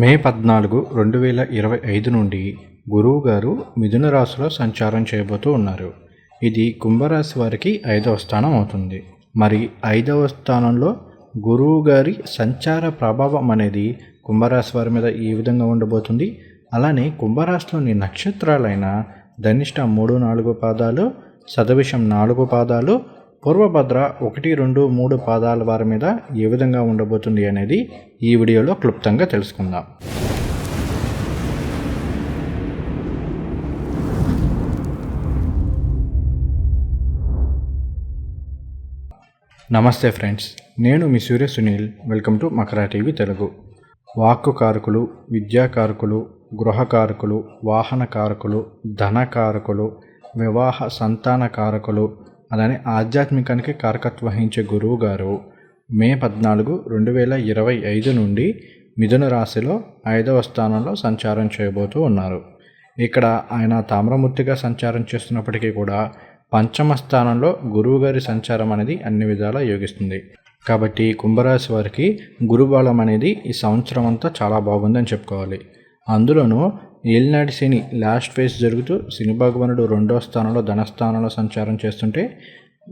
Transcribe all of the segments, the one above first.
మే పద్నాలుగు రెండు వేల ఇరవై ఐదు నుండి గురువు గారు మిథున రాశిలో సంచారం చేయబోతూ ఉన్నారు. ఇది కుంభరాశి వారికి ఐదవ స్థానం అవుతుంది. మరి ఐదవ స్థానంలో గురువు గారి సంచార ప్రభావం అనేది కుంభరాశి వారి మీద ఈ విధంగా ఉండబోతుంది? అలానే కుంభరాశిలోని నక్షత్రాలైన ధనిష్ట మూడు నాలుగు పాదాలు సదవిషం నాలుగు పాదాలు పూర్వభద్ర ఒకటి రెండు మూడు పాదాల వారి మీద ఏ విధంగా ఉండబోతుంది అనేది ఈ వీడియోలో క్లుప్తంగా తెలుసుకుందాం. నమస్తే ఫ్రెండ్స్ నేను మీ Surya Sunil. Welcome to Makara TV Telugu. వాక్కు కారకులు విద్యాకారకులు గృహకారకులు వాహన కారకులు ధన కారకులు వివాహ సంతాన కారకులు అలానే ఆధ్యాత్మికానికి కారకత్వం వహించే గురువు గారు మే పద్నాలుగు రెండు వేల ఇరవై ఐదు నుండి మిథున రాశిలో ఐదవ స్థానంలో సంచారం చేయబోతూ ఉన్నారు. ఇక్కడ ఆయన తామ్రమూర్తిగా సంచారం చేస్తున్నప్పటికీ కూడా పంచమ స్థానంలో గురువుగారి సంచారం అనేది అన్ని విధాలా యోగిస్తుంది. కాబట్టి కుంభరాశి వారికి గురుబలం అనేది ఈ సంవత్సరం అంతా చాలా బాగుందని చెప్పుకోవాలి. అందులోనూ ఏలినాటి శని లాస్ట్ ఫేజ్ జరుగుతూ శని భగవానుడు రెండో స్థానంలో ధనస్థానంలో సంచారం చేస్తుంటే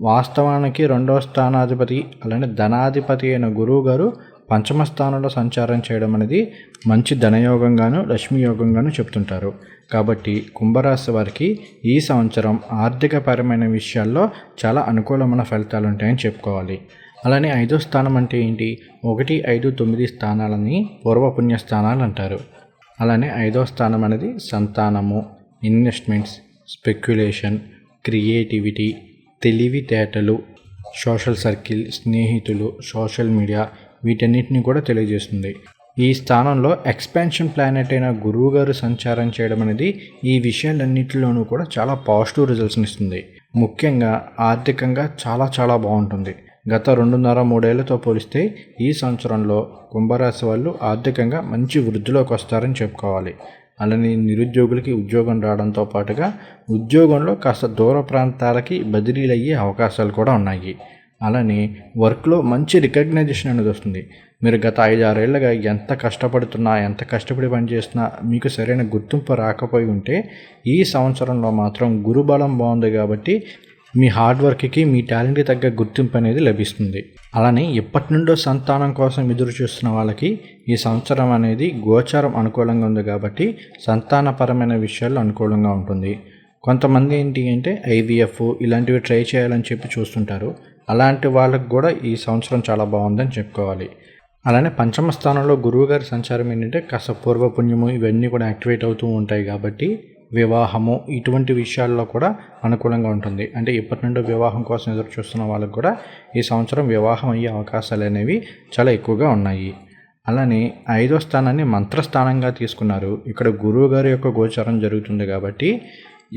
వాస్తవానికి రెండో స్థానాధిపతి అలానే ధనాధిపతి అయిన గురువు గారు పంచమ స్థానంలో సంచారం చేయడం అనేది మంచి ధనయోగంగాను లక్ష్మీ యోగంగాను చెప్తుంటారు. కాబట్టి కుంభరాశి వారికి ఈ సంవత్సరం ఆర్థికపరమైన విషయాల్లో చాలా అనుకూలమైన ఫలితాలు ఉంటాయని చెప్పుకోవాలి. అలానే ఐదో స్థానం అంటే ఏంటి? ఒకటి ఐదు తొమ్మిది స్థానాలని పూర్వపుణ్య స్థానాలు అంటారు. అలానే ఐదో స్థానం అనేది సంతానము ఇన్వెస్ట్మెంట్స్ స్పెక్యులేషన్ క్రియేటివిటీ తెలివితేటలు సోషల్ సర్కిల్ స్నేహితులు సోషల్ మీడియా వీటన్నిటిని కూడా తెలియజేస్తుంది. ఈ స్థానంలో ఎక్స్పాన్షన్ ప్లానెట్ అయిన గురువు గారు సంచారం చేయడం అనేది ఈ విషయాలన్నింటిలోనూ కూడా చాలా పాజిటివ్ రిజల్ట్స్ని ఇస్తుంది. ముఖ్యంగా ఆర్థికంగా చాలా చాలా బాగుంటుంది. గత రెండున్నర మూడేళ్ళతో పోలిస్తే ఈ సంవత్సరంలో కుంభరాశి వాళ్ళు ఆర్థికంగా మంచి వృద్ధిలోకి వస్తారని చెప్పుకోవాలి. అలానే నిరుద్యోగులకి ఉద్యోగం రావడంతో పాటుగా ఉద్యోగంలో కాస్త దూర ప్రాంతాలకి బదిలీలు అయ్యే అవకాశాలు కూడా ఉన్నాయి. అలానే వర్క్లో మంచి రికగ్నైజేషన్ అనేది వస్తుంది. మీరు గత ఐదు ఆరేళ్ళుగా ఎంత కష్టపడుతున్నా ఎంత కష్టపడి పనిచేస్తున్నా మీకు సరైన గుర్తింపు రాకపోయి ఉంటే ఈ సంవత్సరంలో మాత్రం గురుబలం బాగుంది కాబట్టి మీ హార్డ్ వర్క్కి మీ టాలెంట్కి తగ్గ గుర్తింపు అనేది లభిస్తుంది. అలానే ఎప్పటి నుండో సంతానం కోసం ఎదురు చూస్తున్న వాళ్ళకి ఈ సంవత్సరం అనేది గోచారం అనుకూలంగా ఉంది కాబట్టి సంతానపరమైన విషయాలు అనుకూలంగా ఉంటుంది. కొంతమంది ఏంటి అంటే ఐవీఎఫ్ ఇలాంటివి ట్రై చేయాలని చెప్పి చూస్తుంటారు. అలాంటి వాళ్ళకు కూడా ఈ సంవత్సరం చాలా బాగుందని చెప్పుకోవాలి. అలానే పంచమ స్థానంలో గురువుగారి సంచారం ఏంటంటే కాస్త పూర్వపుణ్యము ఇవన్నీ కూడా యాక్టివేట్ అవుతూ ఉంటాయి కాబట్టి వివాహము ఇటువంటి విషయాల్లో కూడా అనుకూలంగా ఉంటుంది. అంటే ఇప్పటి నుండి వివాహం కోసం ఎదురు చూస్తున్న వాళ్ళకు కూడా ఈ సంవత్సరం వివాహం అయ్యే అవకాశాలు అనేవి చాలా ఎక్కువగా ఉన్నాయి. అలానే ఐదో స్థానాన్ని మంత్రస్థానంగా తీసుకున్నారు. ఇక్కడ గురువు గారి యొక్క గోచారం జరుగుతుంది కాబట్టి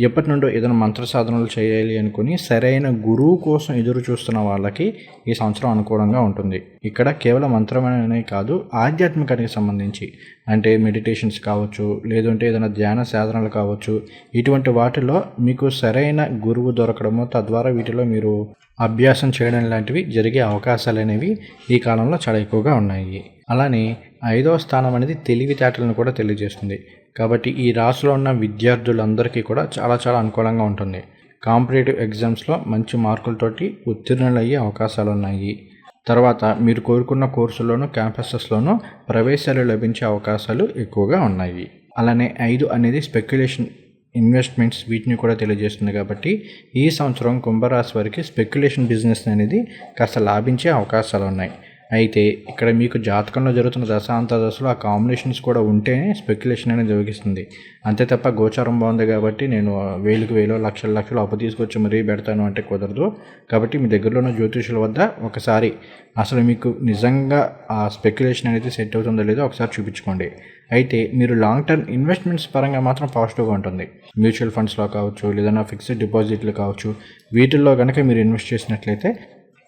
ఎప్పటి నుండో ఏదైనా మంత్ర సాధనలు చేయాలి అనుకుని సరైన గురువు కోసం ఎదురు చూస్తున్న వాళ్ళకి ఈ సంవత్సరం అనుకూలంగా ఉంటుంది. ఇక్కడ కేవలం మంత్రమనే కాదు ఆధ్యాత్మికానికి సంబంధించి అంటే మెడిటేషన్స్ కావచ్చు లేదంటే ఏదైనా ధ్యాన సాధనలు కావచ్చు ఇటువంటి వాటిలో మీకు సరైన గురువు దొరకడము తద్వారా వీటిలో మీరు అభ్యాసం చేయడం లాంటివి జరిగే అవకాశాలు అనేవి ఈ కాలంలో చాలా ఎక్కువగా ఉన్నాయి. అలానే ఐదవ స్థానం అనేది తెలివితేటలను కూడా తెలియజేస్తుంది. కాబట్టి ఈ రాశిలో ఉన్న విద్యార్థులందరికీ కూడా చాలా చాలా అనుకూలంగా ఉంటుంది. కాంపిటేటివ్ ఎగ్జామ్స్లో మంచి మార్కులతోటి ఉత్తీర్ణులు అయ్యే అవకాశాలు ఉన్నాయి తర్వాత మీరు కోరుకున్న కోర్సుల్లోనూ క్యాంపసెస్లోనూ ప్రవేశాలు లభించే అవకాశాలు ఎక్కువగా ఉన్నాయి. అలానే ఐదు అనేది స్పెక్యులేషన్ ఇన్వెస్ట్మెంట్స్ వీటిని కూడా తెలియజేస్తుంది కాబట్టి ఈ సంవత్సరం కుంభరాశి వారికి స్పెక్యులేషన్ బిజినెస్ అనేది కాస్త లాభించే అవకాశాలు ఉన్నాయి అయితే ఇక్కడ మీకు జాతకంలో జరుగుతున్న దశాంత దశలో ఆ కాంబినేషన్స్ కూడా ఉంటేనే స్పెక్యులేషన్ అనేది జరిగిస్తుంది అంతే తప్ప గోచారం బాగుంది కాబట్టి నేను వేలకు వేలు లక్షల లక్షలు అప్పు తీసుకొచ్చి మరీ పెడతాను అంటే కుదరదు. కాబట్టి మీ దగ్గరలో ఉన్న జ్యోతిషుల వద్ద ఒకసారి అసలు మీకు నిజంగా ఆ స్పెక్యులేషన్ అనేది సెట్ అవుతుందో లేదో ఒకసారి చూపించుకోండి. అయితే మీరు లాంగ్ టర్మ్ ఇన్వెస్ట్మెంట్స్ పరంగా మాత్రం పాజిటివ్గా ఉంటుంది. మ్యూచువల్ ఫండ్స్లో కావచ్చు లేదన్నా ఫిక్స్డ్ డిపాజిట్లు కావచ్చు వీటిల్లో కనుక మీరు ఇన్వెస్ట్ చేసినట్లయితే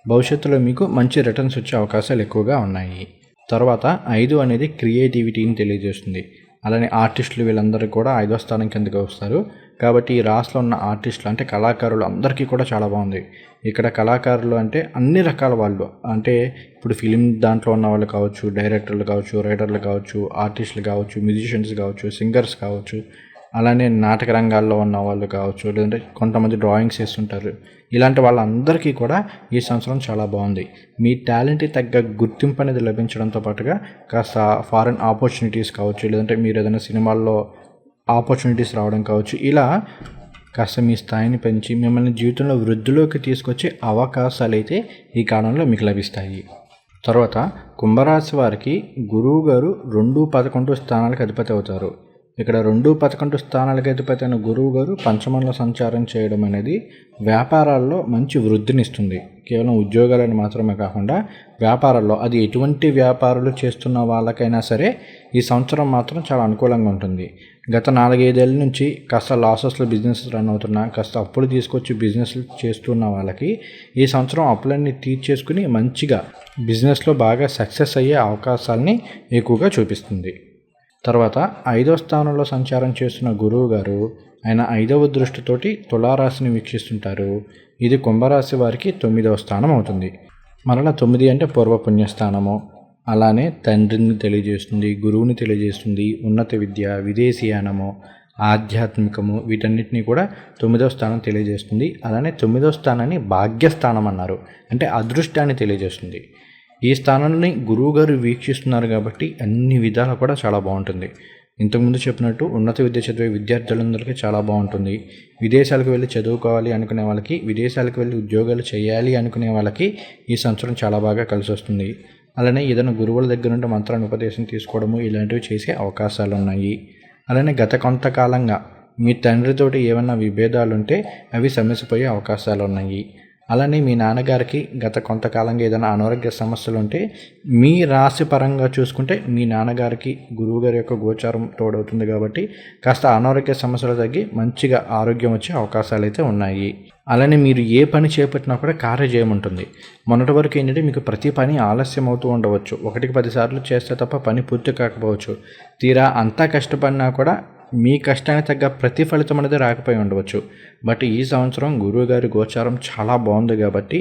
భవిష్యత్తులో మీకు మంచి రిటర్న్స్ వచ్చే అవకాశాలు ఎక్కువగా ఉన్నాయి. తర్వాత ఐదు అనేది క్రియేటివిటీని తెలియజేస్తుంది. అలానే ఆర్టిస్టులు వీళ్ళందరూ కూడా ఐదో స్థానం కిందకి వస్తారు. కాబట్టి ఈ రాశిలో ఉన్న ఆర్టిస్టులు అంటే కళాకారులు అందరికీ కూడా చాలా బాగుంది. ఇక్కడ కళాకారులు అంటే అన్ని రకాల వాళ్ళు. అంటే ఇప్పుడు ఫిలిం దాంట్లో ఉన్న వాళ్ళు కావచ్చు డైరెక్టర్లు కావచ్చు రైటర్లు కావచ్చు ఆర్టిస్టులు కావచ్చు మ్యూజిషియన్స్ కావచ్చు సింగర్స్ కావచ్చు. అలానే నాటక రంగాల్లో ఉన్న వాళ్ళు కావచ్చు. లేదంటే కొంతమంది డ్రాయింగ్స్ వేస్తుంటారు. ఇలాంటి వాళ్ళందరికీ కూడా ఈ సంవత్సరం చాలా బాగుంది. మీ టాలెంట్కి తగ్గ గుర్తింపు అనేది లభించడంతో పాటుగా కాస్త ఫారెన్ ఆపర్చునిటీస్ కావచ్చు లేదంటే మీరు ఏదైనా సినిమాల్లో ఆపర్చునిటీస్ రావడం కావచ్చు ఇలా కాస్త మీ స్థాయిని పెంచి మిమ్మల్ని జీవితంలో వృద్ధిలోకి తీసుకొచ్చే అవకాశాలు అయితే ఈ కాలంలో మీకు లభిస్తాయి. తర్వాత కుంభరాశి వారికి గురువు గారు రెండు పదకొండు స్థానాలకు అధిపతి అవుతారు. ఇక్కడ రెండు పదకొండు స్థానాలకు అధిపతి గురువు గారు పంచమంలో సంచారం చేయడం అనేది వ్యాపారాల్లో మంచి వృద్ధినిస్తుంది. కేవలం ఉద్యోగాలను మాత్రమే కాకుండా వ్యాపారాల్లో అది ఎటువంటి వ్యాపారాలు చేస్తున్న వాళ్ళకైనా సరే ఈ సంవత్సరం మాత్రం చాలా అనుకూలంగా ఉంటుంది. గత నాలుగైదేళ్ళ నుంచి కాస్త లాసెస్లో బిజినెస్ రన్ అవుతున్నా కాస్త అప్పులు తీసుకొచ్చి బిజినెస్ చేస్తున్న వాళ్ళకి ఈ సంవత్సరం అప్పులన్నీ తీర్చేసుకుని మంచిగా బిజినెస్లో బాగా సక్సెస్ అయ్యే అవకాశాలని ఎక్కువగా చూపిస్తుంది. తర్వాత ఐదో స్థానంలో సంచారం చేస్తున్న గురువు గారు ఆయన ఐదవ దృష్టితోటి తులారాశిని వీక్షిస్తుంటారు. ఇది కుంభరాశి వారికి తొమ్మిదవ స్థానం అవుతుంది. మరలా తొమ్మిది అంటే పూర్వపుణ్యస్థానము అలానే తండ్రిని తెలియజేస్తుంది గురువుని తెలియజేస్తుంది ఉన్నత విద్య విదేశీయానము ఆధ్యాత్మికము వీటన్నిటిని కూడా తొమ్మిదవ స్థానం తెలియజేస్తుంది. అలానే తొమ్మిదవ స్థానాన్ని భాగ్యస్థానం అన్నారు. అంటే అదృష్టాన్ని తెలియజేస్తుంది. ఈ స్థానాన్ని గురువుగారు వీక్షిస్తున్నారు కాబట్టి అన్ని విధాలు కూడా చాలా బాగుంటుంది. ఇంతకుముందు చెప్పినట్టు ఉన్నత విద్య చదివే విద్యార్థులందరికీ చాలా బాగుంటుంది. విదేశాలకు వెళ్ళి చదువుకోవాలి అనుకునే వాళ్ళకి విదేశాలకు వెళ్ళి ఉద్యోగాలు చేయాలి అనుకునే వాళ్ళకి ఈ సంవత్సరం చాలా బాగా కలిసి వస్తుంది. అలానే ఏదైనా గురువుల దగ్గర నుండి మంత్రాన్ని ఉపదేశం తీసుకోవడము ఇలాంటివి చేసే అవకాశాలు ఉన్నాయి. అలానే గత కొంతకాలంగా మీ తండ్రితోటి ఏమైనా విభేదాలు ఉంటే అవి సమస్యపోయే అవకాశాలు ఉన్నాయి. అలానే మీ నాన్నగారికి గత కొంతకాలంగా ఏదైనా అనారోగ్య సమస్యలు ఉంటే మీ రాశి పరంగా చూసుకుంటే మీ నాన్నగారికి గురువు గారి యొక్క గోచారం తోడవుతుంది కాబట్టి కాస్త అనారోగ్య సమస్యలు తగ్గి మంచిగా ఆరోగ్యం వచ్చే అవకాశాలు అయితే ఉన్నాయి. అలానే మీరు ఏ పని చేపట్టినా కూడా కార్యజయం ఉంటుంది. మొన్నటి వరకు ఏంటంటే మీకు ప్రతి పని ఆలస్యం అవుతూ ఉండవచ్చు. ఒకటికి పదిసార్లు చేస్తే తప్ప పని పూర్తి కాకపోవచ్చు. తీరా అంతా కష్టపడినా కూడా మీ కష్టానికి తగ్గ ప్రతిఫలితం అనేది రాకపోయి ఉండవచ్చు. బట్ ఈ సంవత్సరం గురువుగారి గోచారం చాలా బాగుంది కాబట్టి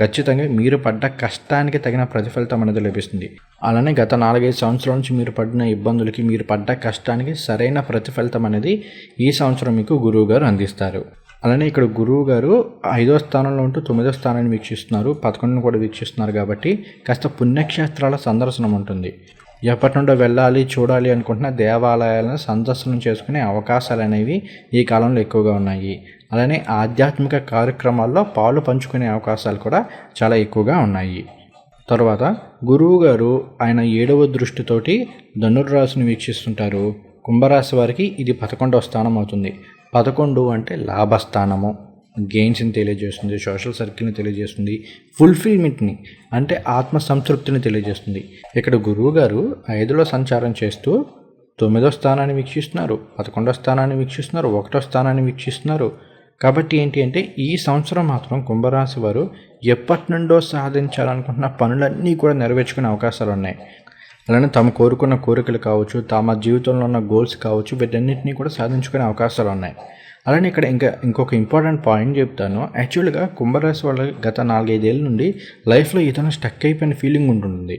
ఖచ్చితంగా మీరు పడ్డ కష్టానికి తగిన ప్రతిఫలితం అనేది లభిస్తుంది. అలానే గత నాలుగైదు సంవత్సరాల నుంచి మీరు పడిన ఇబ్బందులకి మీరు పడ్డ కష్టానికి సరైన ప్రతిఫలితం అనేది ఈ సంవత్సరం మీకు గురువుగారు అందిస్తారు. అలానే ఇక్కడ గురువు గారు ఐదో స్థానంలో ఉంటూ తొమ్మిదో స్థానాన్ని వీక్షిస్తున్నారు. పదకొండును కూడా వీక్షిస్తున్నారు కాబట్టి కాస్త పుణ్యక్షేత్రాల సందర్శనం ఉంటుంది. ఎప్పటి నుండో వెళ్ళాలి చూడాలి అనుకుంటున్న దేవాలయాలను సందర్శనం చేసుకునే అవకాశాలు అనేవి ఈ కాలంలో ఎక్కువగా ఉన్నాయి. అలానే ఆధ్యాత్మిక కార్యక్రమాల్లో పాలు పంచుకునే అవకాశాలు కూడా చాలా ఎక్కువగా ఉన్నాయి. తర్వాత గురువు గారు ఆయన ఏడవ దృష్టితోటి ధనుర్రాశిని వీక్షిస్తుంటారు. కుంభరాశి వారికి ఇది పదకొండవ స్థానం అవుతుంది. పదకొండు అంటే లాభస్థానము. గెయిన్స్ని తెలియజేస్తుంది సోషల్ సర్కిల్ని తెలియజేస్తుంది ఫుల్ఫిల్మెంట్ని అంటే ఆత్మ సంతృప్తిని తెలియజేస్తుంది. ఇక్కడ గురువు గారు ఐదులో సంచారం చేస్తూ తొమ్మిదో స్థానాన్ని వీక్షిస్తున్నారు పదకొండో స్థానాన్ని వీక్షిస్తున్నారు ఒకటో స్థానాన్ని వీక్షిస్తున్నారు. కాబట్టి ఏంటి అంటే ఈ సంవత్సరం మాత్రం కుంభరాశి వారు ఎప్పటి నుండో సాధించాలనుకుంటున్న పనులన్నీ కూడా నెరవేర్చుకునే అవకాశాలు ఉన్నాయి. అలానే తమ కోరుకున్న కోరికలు కావచ్చు తమ జీవితంలో ఉన్న గోల్స్ కావచ్చు వీటన్నింటినీ కూడా సాధించుకునే అవకాశాలు ఉన్నాయి. అలానే ఇక్కడ ఇంకా ఇంకొక ఇంపార్టెంట్ పాయింట్ చెప్తాను. యాక్చువల్గా కుంభరాశి వాళ్ళ గత నాలుగైదేళ్ళ నుండి లైఫ్లో ఏదైనా స్టక్ అయిపోయిన ఫీలింగ్ ఉంటుంది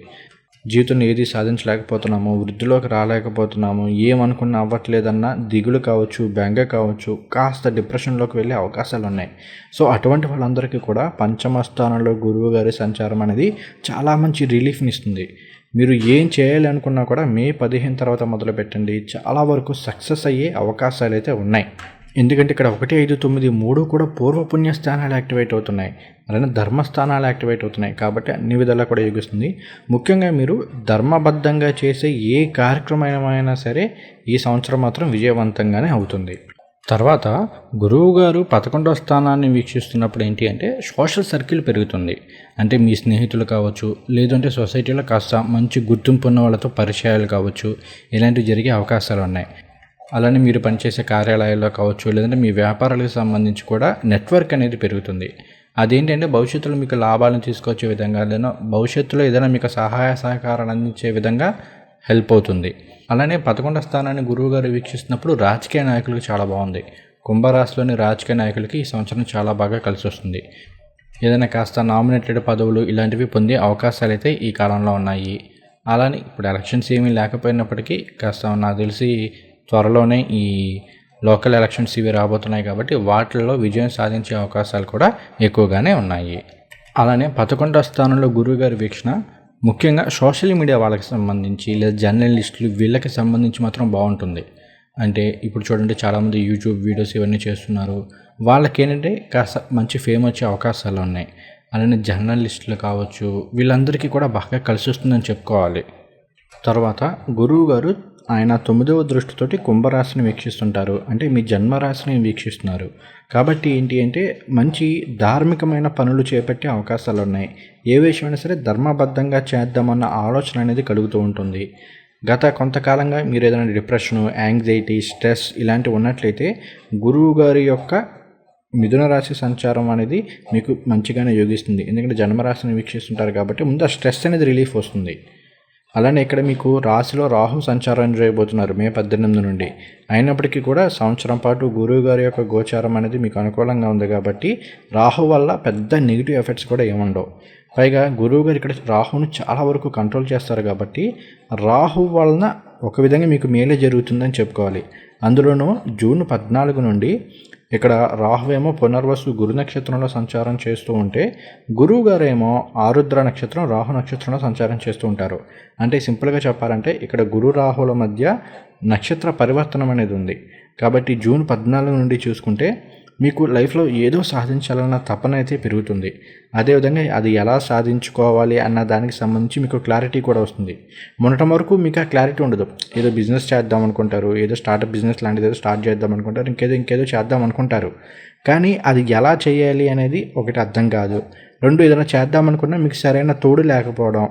జీవితంలో ఏది సాధించలేకపోతున్నాము వృద్ధిలోకి రాలేకపోతున్నాము ఏమనుకున్న అవ్వట్లేదన్న దిగులు కావచ్చు బెంగ కావచ్చు కాస్త డిప్రెషన్లోకి వెళ్ళే అవకాశాలు ఉన్నాయి. సో అటువంటి వాళ్ళందరికీ కూడా పంచమ స్థానంలో గురువు గారి సంచారం అనేది చాలా మంచి రిలీఫ్ని ఇస్తుంది. మీరు ఏం చేయాలి అనుకున్నా కూడా మే పదిహేను తర్వాత మొదలు పెట్టండి చాలా వరకు సక్సెస్ అయ్యే అవకాశాలు అయితే ఉన్నాయి. ఎందుకంటే ఇక్కడ ఒకటి ఐదు తొమ్మిది మూడు కూడా పూర్వపుణ్య స్థానాలు యాక్టివేట్ అవుతున్నాయి. అలానే ధర్మస్థానాలు యాక్టివేట్ అవుతున్నాయి. కాబట్టి అన్ని విధాలా కూడా యోగిస్తుంది. ముఖ్యంగా మీరు ధర్మబద్ధంగా చేసే ఏ కార్యక్రమమైనా సరే ఈ సంవత్సరం మాత్రం విజయవంతంగానే అవుతుంది. తర్వాత గురువు గారు పదకొండవ స్థానాన్ని వీక్షిస్తున్నప్పుడు ఏంటి అంటే సోషల్ సర్కిల్ పెరుగుతుంది. అంటే మీ స్నేహితులు కావచ్చు లేదంటే సొసైటీలో కాస్త మంచి గుర్తింపు ఉన్న వాళ్ళతో పరిచయాలు కావచ్చు ఇలాంటివి జరిగే అవకాశాలు ఉన్నాయి. అలానే మీరు పనిచేసే కార్యాలయాల్లో కావచ్చు లేదంటే మీ వ్యాపారాలకు సంబంధించి కూడా నెట్వర్క్ అనేది పెరుగుతుంది. అదేంటంటే భవిష్యత్తులో మీకు లాభాలను తీసుకొచ్చే విధంగా లేదా భవిష్యత్తులో ఏదైనా మీకు సహాయ సహకారాలు అందించే విధంగా హెల్ప్ అవుతుంది. అలానే పదకొండవ స్థానాన్ని గురువు గారు వీక్షిస్తున్నప్పుడు రాజకీయ నాయకులకు చాలా బాగుంది. కుంభరాశిలోని రాజకీయ నాయకులకి ఈ సంవత్సరం చాలా బాగా కలిసి వస్తుంది. ఏదైనా కాస్త నామినేటెడ్ పదవులు ఇలాంటివి పొందే అవకాశాలు అయితే ఈ కాలంలో ఉన్నాయి. అలానే ఇప్పుడు ఎలక్షన్స్ ఏమీ లేకపోయినప్పటికీ కాస్త నాకు తెలిసి త్వరలోనే ఈ లోకల్ ఎలక్షన్స్ ఇవి రాబోతున్నాయి కాబట్టి వాటిల్లో విజయం సాధించే అవకాశాలు కూడా ఎక్కువగానే ఉన్నాయి. అలానే పదకొండవ స్థానంలో గురువుగారి వీక్షణ ముఖ్యంగా సోషల్ మీడియా వాళ్ళకి సంబంధించి లేదా జర్నలిస్టులు వీళ్ళకి సంబంధించి మాత్రం బాగుంటుంది. అంటే ఇప్పుడు చూడండి చాలామంది యూట్యూబ్ వీడియోస్ ఇవన్నీ చేస్తున్నారు. వాళ్ళకి ఏంటంటే కాస్త మంచి ఫేమ్ వచ్చే అవకాశాలు ఉన్నాయి. అలానే జర్నలిస్టులు కావచ్చు వీళ్ళందరికీ కూడా బాగా కలిసి వస్తుందని చెప్పుకోవాలి. తర్వాత గురువు గారు ఆయన తొమ్మిదవ దృష్టితోటి కుంభరాశిని వీక్షిస్తుంటారు. అంటే మీ జన్మరాశిని వీక్షిస్తున్నారు. కాబట్టి ఏంటి అంటే మంచి ధార్మికమైన పనులు చేపట్టే అవకాశాలు ఉన్నాయి. ఏ విషయమైనా సరే ధర్మబద్ధంగా చేద్దామన్న ఆలోచన అనేది కలుగుతూ ఉంటుంది. గత కొంతకాలంగా మీరు ఏదైనా డిప్రెషను యాంగ్జైటీ స్ట్రెస్ ఇలాంటివి ఉన్నట్లయితే గురువు గారి యొక్క మిథున రాశి సంచారం అనేది మీకు మంచిగానే యోగిస్తుంది. ఎందుకంటే జన్మరాశిని వీక్షిస్తుంటారు కాబట్టి ముందు ఆ స్ట్రెస్ అనేది రిలీఫ్ వస్తుంది. అలానే ఇక్కడ మీకు రాశిలో రాహు సంచారం చేయబోతున్నారు మే పద్దెనిమిది నుండి. అయినప్పటికీ కూడా సంవత్సరం పాటు గురువు గారి యొక్క గోచారం అనేది మీకు అనుకూలంగా ఉంది కాబట్టి రాహు వల్ల పెద్ద నెగిటివ్ ఎఫెక్ట్స్ కూడా ఏముండవు పైగా గురువు గారు ఇక్కడ రాహును చాలా వరకు కంట్రోల్ చేస్తారు కాబట్టి రాహు వలన ఒక విధంగా మీకు మేలే జరుగుతుందని చెప్పుకోవాలి. అందులోనూ జూన్ పద్నాలుగు నుండి ఇక్కడ రాహువేమో పునర్వసు గురు నక్షత్రంలో సంచారం చేస్తూ ఉంటే గురువు గారేమో ఆరుద్ర నక్షత్రం రాహు నక్షత్రంలో సంచారం చేస్తూ ఉంటారు. అంటే సింపుల్గా చెప్పాలంటే ఇక్కడ గురు రాహుల మధ్య నక్షత్ర పరివర్తనం అనేది ఉంది. కాబట్టి జూన్ పద్నాలుగు నుండి చూసుకుంటే మీకు లైఫ్లో ఏదో సాధించాలన్న తపన అయితే పెరుగుతుంది. అదేవిధంగా అది ఎలా సాధించుకోవాలి అన్న దానికి సంబంధించి మీకు క్లారిటీ కూడా వస్తుంది. మొన్నటి వరకు మీకు ఆ క్లారిటీ ఉండదు. ఏదో బిజినెస్ చేద్దాం అనుకుంటారు ఏదో స్టార్టప్ బిజినెస్ లాంటిది ఏదో స్టార్ట్ చేద్దాం అనుకుంటారు ఇంకేదో ఇంకేదో చేద్దాం అనుకుంటారు. కానీ అది ఎలా చేయాలి అనేది ఒకటి అర్థం కాదు. రెండు ఏదైనా చేద్దాం అనుకున్నా మీకు సరైన తోడు లేకపోవడం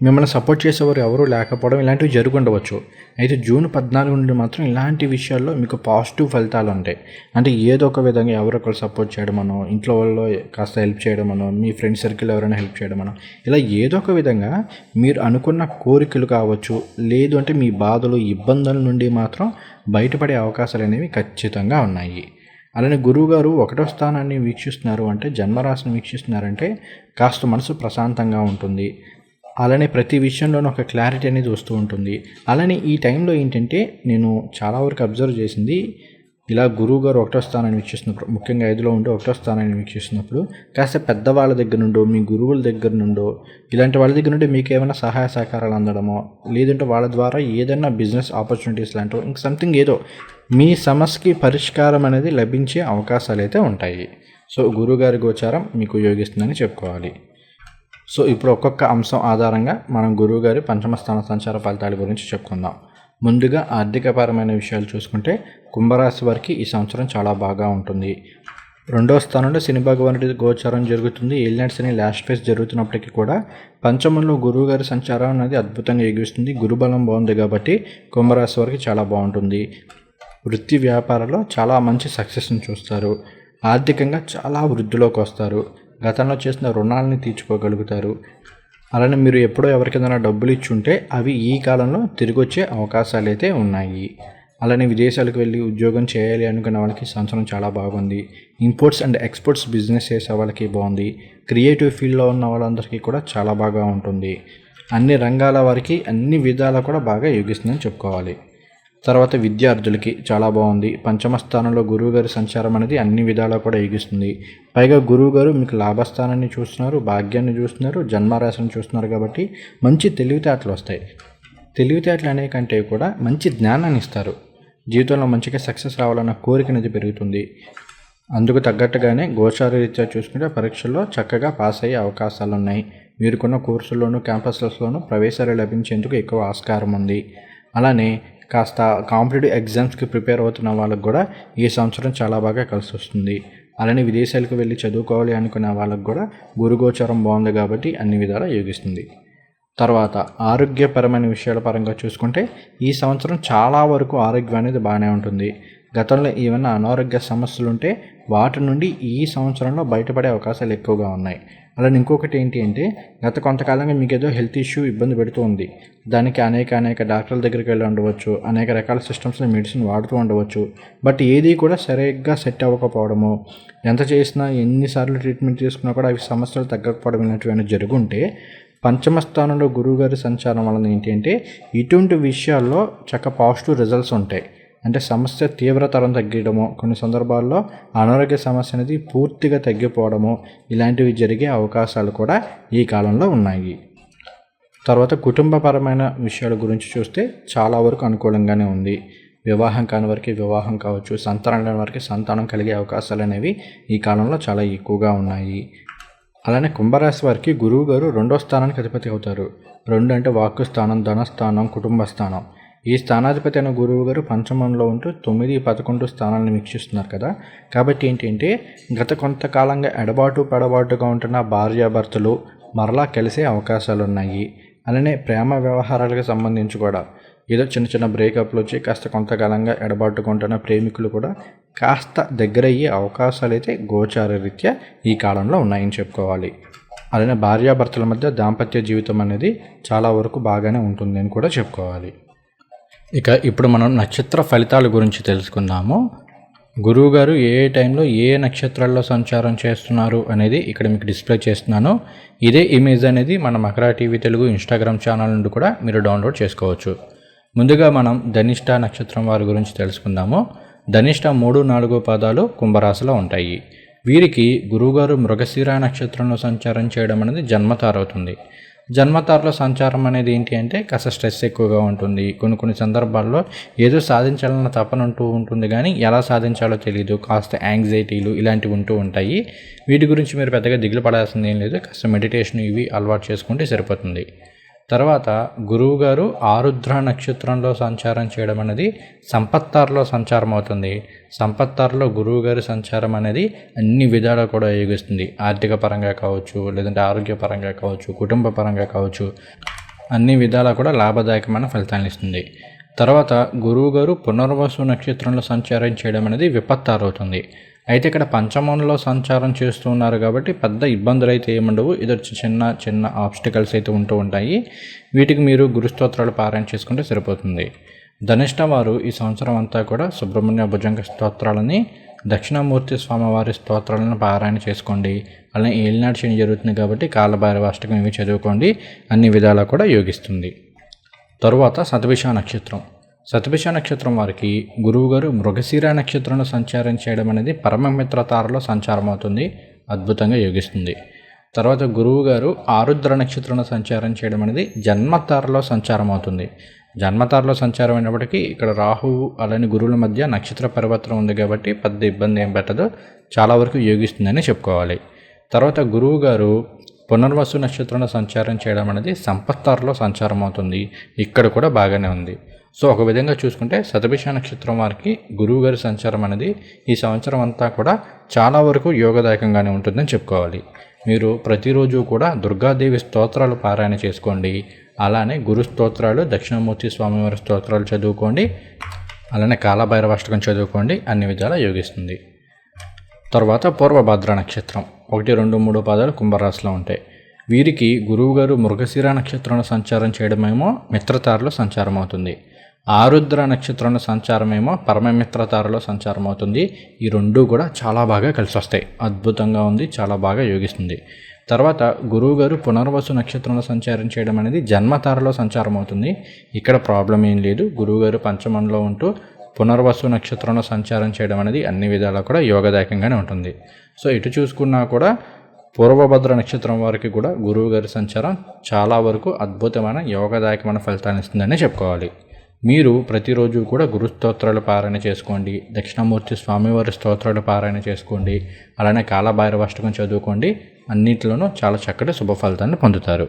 మిమ్మల్ని సపోర్ట్ చేసేవారు ఎవరూ లేకపోవడం ఇలాంటివి జరుగుండవచ్చు. అయితే జూన్ పద్నాలుగు నుండి మాత్రం ఇలాంటి విషయాల్లో మీకు పాజిటివ్ ఫలితాలు ఉంటాయి. అంటే ఏదో ఒక విధంగా ఎవరొకరు సపోర్ట్ చేయడమనో ఇంట్లో వాళ్ళు కాస్త హెల్ప్ చేయడమనో మీ ఫ్రెండ్ సర్కిల్ ఎవరైనా హెల్ప్ చేయడమనో ఇలా ఏదో ఒక విధంగా మీరు అనుకున్న కోరికలు కావచ్చు లేదు అంటే మీ బాధలు ఇబ్బందుల నుండి మాత్రం బయటపడే అవకాశాలు అనేవి ఖచ్చితంగా ఉన్నాయి. అలానే గురువుగారు ఒకటో స్థానాన్ని వీక్షిస్తున్నారు అంటే జన్మరాశిని వీక్షిస్తున్నారంటే కాస్త మనసు ప్రశాంతంగా ఉంటుంది. అలానే ప్రతి విషయంలోనూ ఒక క్లారిటీ అనేది వస్తూ ఉంటుంది. అలానే ఈ టైంలో ఏంటంటే నేను చాలా వరకు అబ్జర్వ్ చేసింది ఇలా గురువు గారు ఒకటో స్థానాన్ని వీక్షిస్తున్నప్పుడు ముఖ్యంగా ఐదులో ఉండి ఒకటో స్థానాన్ని వీక్షిస్తున్నప్పుడు కాస్త పెద్దవాళ్ళ దగ్గర నుండో మీ గురువుల దగ్గర నుండో ఇలాంటి వాళ్ళ దగ్గర నుండి మీకు ఏమైనా సహాయ సహకారాలు అందడమో లేదంటే వాళ్ళ ద్వారా ఏదైనా బిజినెస్ ఆపర్చునిటీస్ లాంటివి ఇంక సంథింగ్ ఏదో మీ సమస్యకి పరిష్కారం అనేది లభించే అవకాశాలు అయితే ఉంటాయి. సో గురువుగారి గోచారం మీకు యోగిస్తుందని చెప్పుకోవాలి. సో ఇప్పుడు ఒక్కొక్క అంశం ఆధారంగా మనం గురువుగారి పంచమ స్థాన సంచార ఫలితాల గురించి చెప్పుకుందాం. ముందుగా ఆర్థికపరమైన విషయాలు చూసుకుంటే కుంభరాశి వారికి ఈ సంవత్సరం చాలా బాగా ఉంటుంది. రెండవ స్థానంలో శని భగవానుడి గోచారం జరుగుతుంది. ఏలినాట్స్ అనే లాస్ట్ ఫేస్ జరుగుతున్నప్పటికీ కూడా పంచమంలో గురువు గారి సంచారం అనేది అద్భుతంగా ఎగుస్తుంది గురుబలం బాగుంది కాబట్టి కుంభరాశి వారికి చాలా బాగుంటుంది. వృత్తి వ్యాపారంలో చాలా మంచి సక్సెస్ని చూస్తారు. ఆర్థికంగా చాలా వృద్ధిలోకి వస్తారు. గతంలో చేసిన రుణాలని తీర్చుకోగలుగుతారు. అలానే మీరు ఎప్పుడో ఎవరికైనా డబ్బులు ఇచ్చుంటే అవి ఈ కాలంలో తిరిగి వచ్చే అవకాశాలు అయితే ఉన్నాయి. అలానే విదేశాలకు వెళ్ళి ఉద్యోగం చేయాలి అనుకున్న వాళ్ళకి సంవత్సరం చాలా బాగుంది. ఇంపోర్ట్స్ అండ్ ఎక్స్పోర్ట్స్ బిజినెస్ చేసే వాళ్ళకి బాగుంది. క్రియేటివ్ ఫీల్డ్లో ఉన్న వాళ్ళందరికీ కూడా చాలా బాగా ఉంటుంది. అన్ని రంగాల వారికి అన్ని విధాలా కూడా బాగా యోగిస్తుందని చెప్పుకోవాలి. తర్వాత విద్యార్థులకి చాలా బాగుంది. పంచమ స్థానంలో గురువుగారి సంచారం అనేది అన్ని విధాలా కూడా ఎగిస్తుంది. పైగా గురువుగారు మీకు లాభస్థానాన్ని చూస్తున్నారు భాగ్యాన్ని చూస్తున్నారు జన్మరాశిని చూస్తున్నారు కాబట్టి మంచి తెలివితేటలు వస్తాయి. తెలివితేటలు అనే కంటే కూడా మంచి జ్ఞానాన్ని ఇస్తారు. జీవితంలో మంచిగా సక్సెస్ రావాలన్న కోరిక అనేది పెరుగుతుంది. అందుకు తగ్గట్టుగానే గోచార రీత్యా చూసుకుంటే పరీక్షల్లో చక్కగా పాస్ అయ్యే అవకాశాలు ఉన్నాయి. మీరుకున్న కోర్సుల్లోనూ క్యాంపస్లలోనూ ప్రవేశాలు లభించేందుకు ఎక్కువ ఆస్కారం ఉంది. అలానే కాస్త కాంపిటేటివ్ ఎగ్జామ్స్కి ప్రిపేర్ అవుతున్న వాళ్ళకు కూడా ఈ సంవత్సరం చాలా బాగా కలిసి వస్తుంది. అలానే విదేశాలకు వెళ్ళి చదువుకోవాలి అనుకునే వాళ్ళకు కూడా గురుగోచరం బాగుంది కాబట్టి అన్ని విధాలా యోగిస్తుంది. తర్వాత ఆరోగ్యపరమైన విషయాల పరంగా చూసుకుంటే ఈ సంవత్సరం చాలా వరకు ఆరోగ్యం అనేది బాగానే ఉంటుంది. గతంలో ఏమైనా అనారోగ్య సమస్యలు ఉంటే వాటి నుండి ఈ సంవత్సరంలో బయటపడే అవకాశాలు ఎక్కువగా ఉన్నాయి. అలానే ఇంకొకటి ఏంటి అంటే గత కొంతకాలంగా మీకు ఏదో హెల్త్ ఇష్యూ ఇబ్బంది పెడుతూ ఉంది. దానికి అనేక అనేక డాక్టర్ల దగ్గరికి వెళ్ళి ఉండవచ్చు అనేక రకాల సిస్టమ్స్లో మెడిసిన్ వాడుతూ ఉండవచ్చు. బట్ ఏది కూడా సరిగ్గా సెట్ అవ్వకపోవడము ఎంత చేసినా ఎన్నిసార్లు ట్రీట్మెంట్ తీసుకున్నా కూడా అవి సమస్యలు తగ్గకపోవడం ఇలాంటివన్నీ జరుగుంటే పంచమ స్థానంలో గురువుగారి సంచారం వలన ఏంటి అంటే ఇటువంటి విషయాల్లో చక్క పాజిటివ్ రిజల్ట్స్ ఉంటాయి. అంటే సమస్య తీవ్రతరం తగ్గడము. కొన్ని సందర్భాల్లో అనారోగ్య సమస్య అనేది పూర్తిగా తగ్గిపోవడము. ఇలాంటివి జరిగే అవకాశాలు కూడా ఈ కాలంలో ఉన్నాయి. తర్వాత కుటుంబపరమైన విషయాల గురించి చూస్తే చాలా వరకు అనుకూలంగానే ఉంది. వివాహం కాని వారికి వివాహం కావచ్చు. సంతానం లేని వారికి సంతానం కలిగే అవకాశాలు అనేవి ఈ కాలంలో చాలా ఎక్కువగా ఉన్నాయి. అలానే కుంభరాశి వారికి గురువు గారు రెండో స్థానానికి అధిపతి అవుతారు. రెండు అంటే వాక్కు స్థానం ధనస్థానం కుటుంబ స్థానం. ఈ స్థానాధిపతి అయిన గురువు గారు పంచమంలో ఉంటూ తొమ్మిది పదకొండు స్థానాలను వీక్షిస్తున్నారు కదా. కాబట్టి ఏంటంటే గత కొంతకాలంగా ఎడబాటు పెడబాటుగా ఉంటున్న భార్యాభర్తలు మరలా కలిసే అవకాశాలు ఉన్నాయి అలానే ప్రేమ వ్యవహారాలకు సంబంధించి కూడా ఏదో చిన్న చిన్న బ్రేకప్లు వచ్చి కాస్త కొంతకాలంగా ఎడబాటుకుంటున్న ప్రేమికులు కూడా కాస్త దగ్గరయ్యే అవకాశాలు అయితే గోచార రీత్యా ఈ కాలంలో ఉన్నాయని చెప్పుకోవాలి. అలానే భార్యాభర్తల మధ్య దాంపత్య జీవితం అనేది చాలా వరకు బాగానే ఉంటుంది అని కూడా చెప్పుకోవాలి. ఇక ఇప్పుడు మనం నక్షత్ర ఫలితాల గురించి తెలుసుకుందాము. గురువుగారు ఏ ఏ టైంలో ఏ నక్షత్రాల్లో సంచారం చేస్తున్నారు అనేది ఇక్కడ మీకు డిస్ప్లే చేస్తున్నాను. ఇదే ఇమేజ్ అనేది మన Makar TV Telugu Instagram channel నుండి కూడా మీరు డౌన్లోడ్ చేసుకోవచ్చు. ముందుగా మనం ధనిష్ట నక్షత్రం వారి గురించి తెలుసుకుందాము. ధనిష్ట మూడు నాలుగు పాదాలు కుంభరాశిలో ఉంటాయి. వీరికి గురువుగారు మృగశిర నక్షత్రంలో సంచారం చేయడం అనేది జన్మతారవుతుంది. జన్మతారలో సంచారం అనేది ఏంటి అంటే కాస్త స్ట్రెస్ ఎక్కువగా ఉంటుంది. కొన్ని కొన్ని సందర్భాల్లో ఏదో సాధించాలన్న తపన ఉంటూ ఉంటుంది కానీ ఎలా సాధించాలో తెలియదు కాస్త యాంగ్జైటీలు ఇలాంటివి ఉంటూ ఉంటాయి. వీటి గురించి మీరు పెద్దగా దిగులు పడాల్సింది ఏం లేదు. కాస్త మెడిటేషన్ ఇవి అలవాటు చేసుకుంటే సరిపోతుంది. తర్వాత గురువుగారు ఆరుద్ర నక్షత్రంలో సంచారం చేయడం అనేది సంపత్తారులో సంచారం అవుతుంది. సంపత్తారులో గురువు గారి సంచారం అనేది అన్ని విధాలు కూడా యోగిస్తుంది. ఆర్థిక పరంగా కావచ్చు లేదంటే ఆరోగ్యపరంగా కావచ్చు కుటుంబ పరంగా కావచ్చు అన్ని విధాలా కూడా లాభదాయకమైన ఫలితాన్ని ఇస్తుంది. తర్వాత గురువు గారు పునర్వసు నక్షత్రంలో సంచారం చేయడం అనేది విపత్తారు అవుతుంది అయితే ఇక్కడ పంచమంలో సంచారం చేస్తూ ఉన్నారు కాబట్టి పెద్ద ఇబ్బందులు అయితే ఏముండవు. ఇది చిన్న చిన్న ఆబ్స్టికల్స్ అయితే ఉంటూ ఉంటాయి. వీటికి మీరు గురుస్తోత్రాలు పారాయణ చేసుకుంటే సరిపోతుంది. ధనిష్ట వారు ఈ సంవత్సరం అంతా కూడా సుబ్రహ్మణ్య భుజంగ స్తోత్రాలని దక్షిణామూర్తి స్వామివారి స్తోత్రాలను పారాయణ చేసుకోండి. అలానే ఏలినాడు శని జరుగుతుంది కాబట్టి కాలభైరవాష్టకం ఇవి చదువుకోండి. అన్ని విధాలా కూడా యోగిస్తుంది. తరువాత సతభిష నక్షత్రం. శతభిష నక్షత్రం వారికి గురువుగారు మృగశిర నక్షత్రంలో సంచారం చేయడం అనేది పరమమిత్రతారలో సంచారం అవుతుంది అద్భుతంగా యోగిస్తుంది. తర్వాత గురువు గారు ఆరుద్ర నక్షత్రంలో సంచారం చేయడం అనేది జన్మతారలో సంచారం అవుతుంది. జన్మతారలో సంచారం అయినప్పటికీ ఇక్కడ రాహువు అలానే గురువుల మధ్య నక్షత్ర పరివర్తనం ఉంది కాబట్టి పెద్ద ఇబ్బంది ఏం పెట్టదు చాలా వరకు యోగిస్తుందని చెప్పుకోవాలి. తర్వాత గురువు గారు పునర్వసు నక్షత్రంలో సంచారం చేయడం అనేది సంపత్తారులో సంచారం అవుతుంది. ఇక్కడ కూడా బాగానే ఉంది. సో ఒక విధంగా చూసుకుంటే శతభిష నక్షత్రం వారికి గురువు గారి సంచారం అనేది ఈ సంవత్సరం అంతా కూడా చాలా వరకు యోగదాయకంగానే ఉంటుందని చెప్పుకోవాలి. మీరు ప్రతిరోజు కూడా దుర్గాదేవి స్తోత్రాలు పారాయణ చేసుకోండి. అలానే గురు స్తోత్రాలు దక్షిణమూర్తి స్వామివారి స్తోత్రాలు చదువుకోండి. అలానే కాలభైరవాష్టకం చదువుకోండి. అన్ని విధాలా యోగిస్తుంది. తర్వాత పూర్వభద్ర నక్షత్రం. ఒకటి రెండు మూడు పాదాలు కుంభరాశిలో ఉంటాయి. వీరికి గురువుగారు మృగశిర నక్షత్రంలో సంచారం చేయడమేమో మిత్రతారలో సంచారం అవుతుంది. ఆరుద్ర నక్షత్రంలో సంచారమేమో పరమమిత్రతారలో సంచారం అవుతుంది. ఈ రెండు కూడా చాలా బాగా కలిసి వస్తాయి. అద్భుతంగా ఉంది చాలా బాగా యోగిస్తుంది. తర్వాత గురువుగారు పునర్వసు నక్షత్రంలో సంచారం చేయడం అనేది జన్మతారలో సంచారం అవుతుంది. ఇక్కడ ప్రాబ్లం ఏం లేదు. గురువుగారు పంచమంలో ఉంటూ పునర్వసు నక్షత్రంలో సంచారం చేయడం అనేది అన్ని విధాలా కూడా యోగదాయకంగానే ఉంటుంది. సో ఇటు చూసుకున్నా కూడా పూర్వభద్ర నక్షత్రం వారికి కూడా గురువు గారి సంచారం చాలా వరకు అద్భుతమైన యోగదాయకమైన ఫలితాన్ని ఇస్తుందని చెప్పుకోవాలి. మీరు ప్రతిరోజు కూడా గురు స్తోత్రాలు పారాయణ చేసుకోండి. దక్షిణమూర్తి స్వామివారి స్తోత్రాలు పారాయణ చేసుకోండి. అలానే కాలభైరవాష్టకం చదువుకోండి. అన్నింటిలోనూ చాలా చక్కటి శుభ ఫలితాన్ని పొందుతారు.